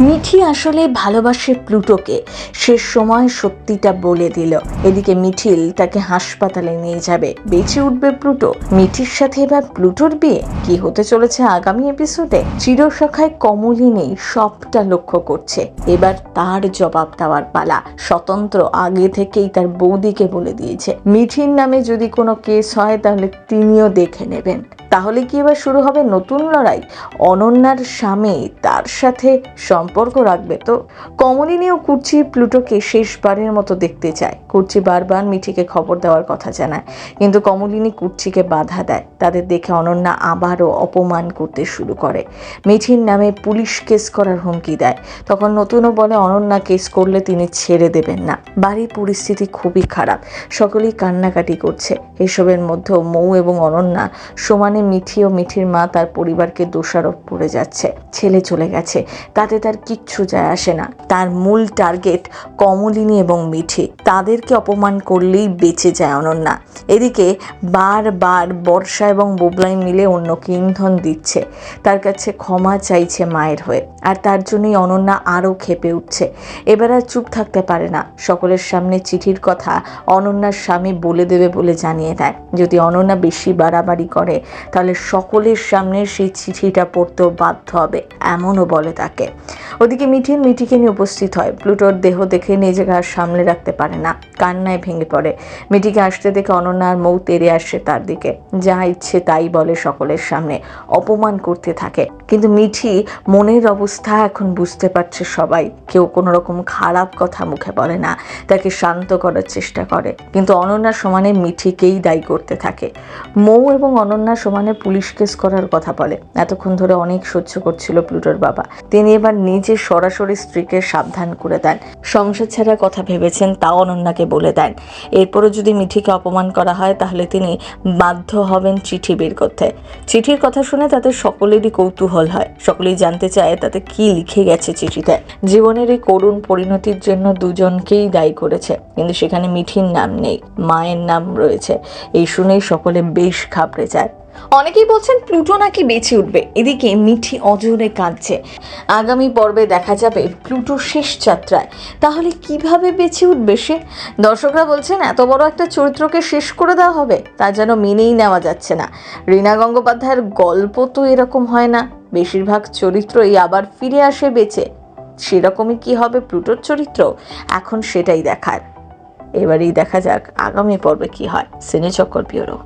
মিঠি আসলে ভালোবাসে প্লুটোকে। সে সময় সত্যিটা বলে দিল। এদিকে মিঠিল তাকে হাসপাতালে নিয়ে যাবে। বেঁচে উঠবে প্লুটো। মিঠির সাথে এবার প্লুটোর বিয়ে? কি হতে চলেছে আগামী এপিসোডে চিরসখায় কমলিনী সবটা লক্ষ্য করছে। এবার তার জবাব দেওয়ার পালা। স্বতন্ত্র আগে থেকেই তার বৌদিকে বলে দিয়েছে। মিঠির নামে যদি কোনো কেস হয়, তাহলে তিনিও দেখে নেবেন। তাহলে কি এবার শুরু হবে নতুন লড়াই? অনন্যার স্বামী তার সাথে সম্পর্ক রাখবে তো? কমলিনী ও কুর্চি প্লুটোকে শেষবারের মতো দেখতে চায়। কুর্চি বারবার মিঠিকে খবর দেওয়ার কথা জানায়। কিন্তু কমলিনী কুর্চিকে বাধা দেয়। তাদের দেখে অনন্যা আবারও অপমান করতে শুরু করে। মিঠির নামে পুলিশ কেস করার হুমকি দেয়। তখন নতুনও বলে, অনন্যা কেস করলে তিনি ছেড়ে দেবেন না। বাড়ির পরিস্থিতি খুবই খারাপ। সকলেই কান্নাকাটি করছে। এসবের মধ্যেও মৌ এবং অনন্যা সমানে মিঠি ও মিঠির মা তার পরিবারকে দোষারোপ করে যাচ্ছে। ছেলে চলে গেছে। তাতে তার কিচ্ছু যায় আসে না। তার মূল টার্গেট কমলিনী এবং মিঠি। তাদেরকে অপমান করলেই বেঁচে যায় অনন্যা। এদিকে বারবার বর্ষা এবং বুবলাই মিলে অন্যকে ইন্ধন দিচ্ছে। তার কাছে ক্ষমা চাইছে মায়ের হয়ে। আর তার জন্যই অনন্যা আরও খেপে উঠছে। এবার আর চুপ থাকতে পারে না। সকলের সামনে চিঠির কথা অনন্যার স্বামী বলে দেবে বলে জানিয়ে দেয়। যদি অনন্যা বেশি বাড়াবাড়ি করে তাহলে সকলের সামনে সেই চিঠিটা পড়তেও বাধ্য হবে, এমনও বলে তাকে। ওদিকে মিঠিন মিঠিকে নিয়ে উপস্থিত হয়। প্লুটোর দেহ দেখে নিজেকে আর সামলে রাখতে পারে না। কান্নায় ভেঙে পড়ে। মিঠিকে আসতে দেখে অনন্যার মৌ তেরে আসে তার দিকে। যা ইচ্ছে তাই বলে সকলের সামনে, অপমান করতে থাকে। কিন্তু মিঠি মনের অবস্থা এখন বুঝতে পারছে সবাই। কেউ কোনো রকম খারাপ কথা মুখে বলে না। তাকে শান্ত করার চেষ্টা করে। কিন্তু অনন্যা সমানে মিঠিকেই দায়ী করতে থাকে। মৌ এবং অনন্যা সমানে পুলিশ কেস করার কথা বলে। এতক্ষণ ধরে অনেক সহ্য করছিল প্লুটোর বাবা। তিনি এবার নিজে সরাসরি স্ত্রীকে সাবধান করে দেন। সংসার ছাড়ার কথা ভেবেছেন, তাও অনন্যাকে বলে দেন। এরপরও যদি মিঠিকে অপমান করা হয়, তাহলে তিনি বাধ্য হবেন চিঠি বের করতে। চিঠির কথা শুনে তাদের সকলেরই কৌতূহল হয়। সকলেই জানতে চায় তাতে কি লিখে গেছে চিঠিতে। জীবনের এই করুণ পরিণতির জন্য দুজনকেই দায়ী করেছে। কিন্তু সেখানে মিঠির নাম নেই, মায়ের নাম রয়েছে। এই শুনেই সকলে বেশ ঘাবড়ে যায়। অনেকেই বলছেন প্লুটো নাকি বেঁচে উঠবে। এদিকে মিঠি অজরে কাঁদছে। আগামী পর্বে দেখা যাবে প্লুটো শেষ যাত্রায়। তাহলে কীভাবে বেঁচে উঠবে সে? দর্শকরা বলছেন, এত বড় একটা চরিত্রকে শেষ করে দেওয়া হবে, তা যেন মেনেই নেওয়া যাচ্ছে না। রীনা গঙ্গোপাধ্যায়ের গল্প তো এরকম হয় না। বেশিরভাগ চরিত্রই আবার ফিরে আসে বেঁচে। সেরকমই কি হবে প্লুটোর চরিত্র? এখন সেটাই দেখার। এবারেই দেখা যাক আগামী পর্বে কি হয়। সিনে চক্কর ব্যুরো।